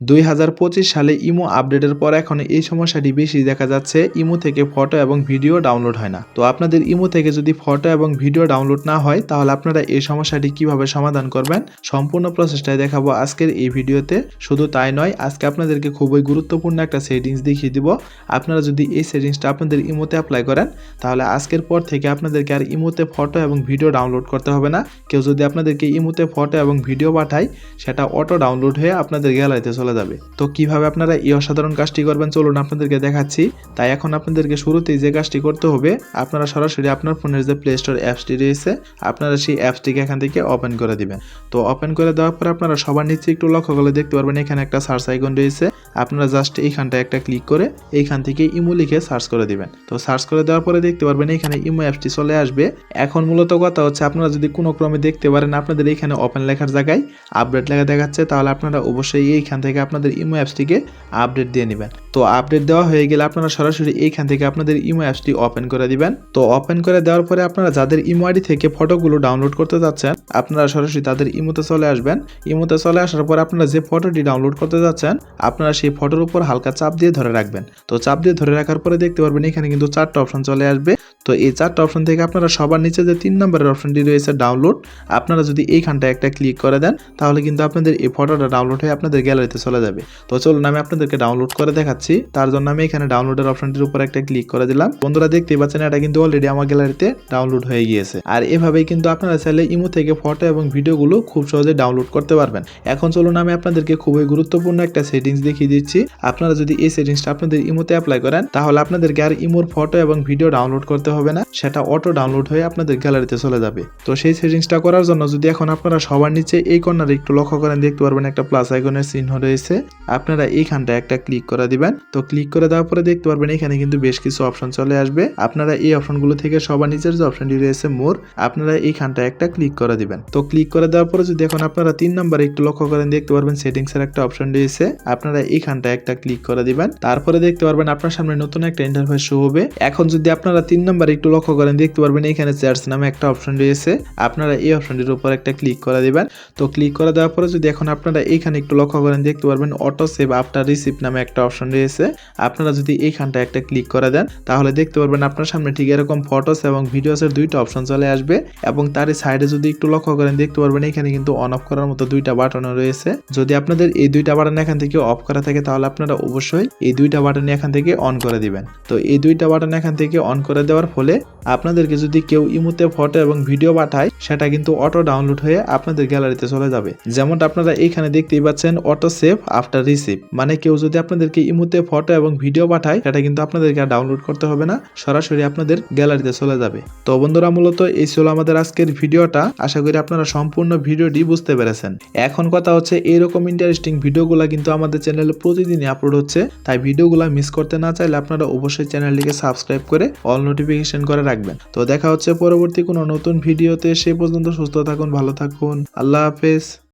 দুই হাজার পঁচিশ সালে ইমো আপডেটের পর এখন এই সমস্যাটি বেশি দেখা যাচ্ছে। ইমো থেকে ফটো এবং ভিডিও ডাউনলোড হয় না। তো আপনাদের ইমো থেকে যদি ফটো এবং ভিডিও ডাউনলোড না হয়, তাহলে আপনারা এই সমস্যাটি কীভাবে সমাধান করবেন? সম্পূর্ণ প্রসেসটাই দেখাবো আজকের এই ভিডিওতে। শুধু তাই নয়, আজকে আপনাদেরকে খুবই গুরুত্বপূর্ণ একটা সেটিংস দেখিয়ে দিব। আপনারা যদি এই সেটিংসটা আপনাদের ইমোতে অ্যাপ্লাই করেন, তাহলে আজকের পর থেকে আপনাদেরকে আর ইমোতে ফটো এবং ভিডিও ডাউনলোড করতে হবে না। কেউ যদি আপনাদেরকে ইমোতে ফটো এবং ভিডিও পাঠায়, সেটা অটো ডাউনলোড হয়ে আপনাদের গ্যালারিতে চলে যাবে। তো কীভাবে আপনারা এই অসাধারণ কাজটি করবেন? চলুন আপনাদেরকে দেখাচ্ছি। তাই এখন আপনাদেরকে শুরুতেই যে কাজটি করতে হবে, আপনারা সরাসরি আপনার ফোনের যে প্লে স্টোর অ্যাপসটি রয়েছে, আপনারা সেই অ্যাপসটিকে এখান থেকে ওপেন করে দিবেন। তো ওপেন করে দেওয়ার পর আপনারা সবার নিচে একটু লক্ষ্য করলে দেখতে পারবেন, এখানে একটা সার্চ আইকন রয়েছে। আপনারা জাস্ট এইখানটা একটা ক্লিক করে এইখান থেকে ইমো লিখে সার্চ করে দিবেন। তো সার্চ করে দেওয়ার পরে দেখতে পারবেন এখানে ইমো অ্যাপটি চলে আসবে। এখন মূলত কথা হচ্ছে আপনারা যদি কোনো ক্রমে দেখতে পারেন আপনাদের এইখানে ওপেন লেখার জায়গায় আপডেট লেখা দেখাচ্ছে, তাহলে আপনারা অবশ্যই এইখান থেকে আপনাদের ইমো অ্যাপসটিকে আপডেট দিয়ে নেবেন। তো আপডেট দেওয়া হয়ে গেলে আপনারা সরাসরি এইখান থেকে আপনাদের ইমো অ্যাপসটি ওপেন করে দিবেন। তো ওপেন করে দেওয়ার পরে আপনারা যাদের ইমো আইডি থেকে ফটোগুলো ডাউনলোড করতে যাচ্ছেন, আপনারা সরাসরি তাদের ইমোতে চলে আসবেন। ইমোতে চলে আসার পর আপনারা যে ফটোটি ডাউনলোড করতে যাচ্ছেন, আপনারা সেই ফটোর উপর হালকা চাপ দিয়ে ধরে রাখবেন। তো চাপ দিয়ে ধরে রাখার পরে দেখতে পারবেন এখানে কিন্তু চারটা অপশন চলে আসবে। তো এই চারটা অপশন থেকে আপনারা সবার নিচে যে তিন নম্বরের অপশনটি রয়েছে ডাউনলোড আপনারা যদি এইখানটা একটা ক্লিক করে দেন, তাহলে কিন্তু আপনাদের এই ফটোটা ডাউনলোড হয়ে আপনাদের গ্যালারিতে চলে যাবে। তো চলুন আমি আপনাদেরকে ডাউনলোড করে দেখাচ্ছি। তার জন্য আমি এখানে ডাউনলোডের অপশনটির উপর একটা ক্লিক করে দিলাম। বন্ধুরা দেখতেই পাচ্ছেন, এটা কিন্তু অলরেডি আমার গ্যালারিতে ডাউনলোড হয়ে গিয়েছে। আর এভাবেই কিন্তু আপনারা চাইলে ইমো থেকে ফটো এবং ভিডিওগুলো খুব সহজে ডাউনলোড করতে পারবেন। এখন চলুন আমি আপনাদেরকে খুবই গুরুত্বপূর্ণ একটা সেটিংস দেখিয়ে দিচ্ছি। আপনারা যদি এই সেটিংসটা আপনাদের ইমোতে অ্যাপ্লাই করেন, তাহলে আপনাদেরকে আর ইমোর ফটো এবং ভিডিও ডাউনলোড করতে হবে না। সেটা অটো ডাউনলোড হয়ে আপনাদের গ্যালারিতে চলে যাবে। তো সেই সেটিংসটা করার জন্য যদি এখন আপনারা সবার নিচে এই কর্নারে একটু লক্ষ্য করেন, দেখতে পারবেন একটা প্লাস আইকনের চিহ্ন রয়েছে। আপনারা এইখানটা একটা ক্লিক করে দিবেন। তো ক্লিক করে দেওয়ার পরে দেখতে পারবেন এখানে কিন্তু বেশ কিছু অপশন চলে আসবে। আপনারা এই অপশনগুলো থেকে সবার নিচের যে অপশনটি রয়েছে, মোর, আপনারা এইখানটা একটা ক্লিক করে দিবেন। তো ক্লিক করে দেওয়ার পরে যদি এখন আপনারা তিন নম্বরে একটু লক্ষ্য করেন, দেখতে পারবেন সেটিংস এর একটা অপশন রয়েছে। আপনারা এইখানটা একটা ক্লিক করে দিবেন। তারপরে দেখতে পারবেন আপনার সামনে নতুন একটা ইন্টারফেস শো হবে। এখন যদি আপনারা তিন নম্বরে একটু লক্ষ্য করেন, দেখতে পারবেন এখানে চার্জ নামে একটা অপশন রয়েছে। আপনারা এই অপশনটির উপর একটা ক্লিক করে দিবেন। তো ক্লিক করে দেওয়ার পরে যদি এখন আপনারা এইখানে একটু লক্ষ্য করেন, দেখতে পারবেন অটো সেভ আফটার রিসিভ নামে একটা অপশন রয়েছে। আপনারা যদি এইখানটা একটা ক্লিক করে দেন, তাহলে দেখতে পারবেন আপনার সামনে ঠিক এরকম ফটোস এবং ভিডিওসের দুইটা অপশন চলে আসবে এবং তারই সাইডে যদি একটু লক্ষ্য করেন, দেখতে পারবেন এখানে কিন্তু অন অফ করার মতো দুইটা বাটনও রয়েছে। যদি আপনাদের এই দুইটা বাটন এখান থেকে অফ করা থাকে, তাহলে আপনারা অবশ্যই এই দুইটা বাটন এখান থেকে অন করে দিবেন। তো এই দুইটা বাটন এখান থেকে অন করে দেওয়ার ফলে আপনাদেরকে যদি কেউ ইমুতে ফটো এবং ভিডিও পাঠায়, সেটা কিন্তু অটো ডাউনলোড হয়ে আপনাদের গ্যালারিতে চলে যাবে। যেমনটা আপনারা এইখানে দেখতেই পাচ্ছেন অটো সেভ আফটার রিসিভ মানে কেউ যদি আপনাদেরকে ইমুতে ফটো এবং ভিডিও পাঠায়, সেটা কিন্তু আপনাদেরকে ডাউনলোড করতে হবে না, সরাসরি আপনাদের গ্যালারিতে চলে যাবে। তো বন্ধুরা, মূলত এই ছিল আমাদের আজকের ভিডিওটা। আশা করি আপনারা সম্পূর্ণ ভিডিওটি বুঝতে পেরেছেন। এখন কথা হচ্ছে, এরকম ইন্টারেস্টিং ভিডিওগুলো কিন্তু আমাদের চ্যানেলে প্রতিদিনই আপলোড হচ্ছে। তাই ভিডিওগুলো মিস করতে না চাইলে আপনারা অবশ্যই চ্যানেলটিকে সাবস্ক্রাইব করে অল নোটিফিকেশন করে রাখবেন। তো দেখা হচ্ছে পরবর্তী কোনো নতুন ভিডিওতে। সে পর্যন্ত সুস্থ থাকুন, ভালো থাকুন। আল্লাহ হাফেজ।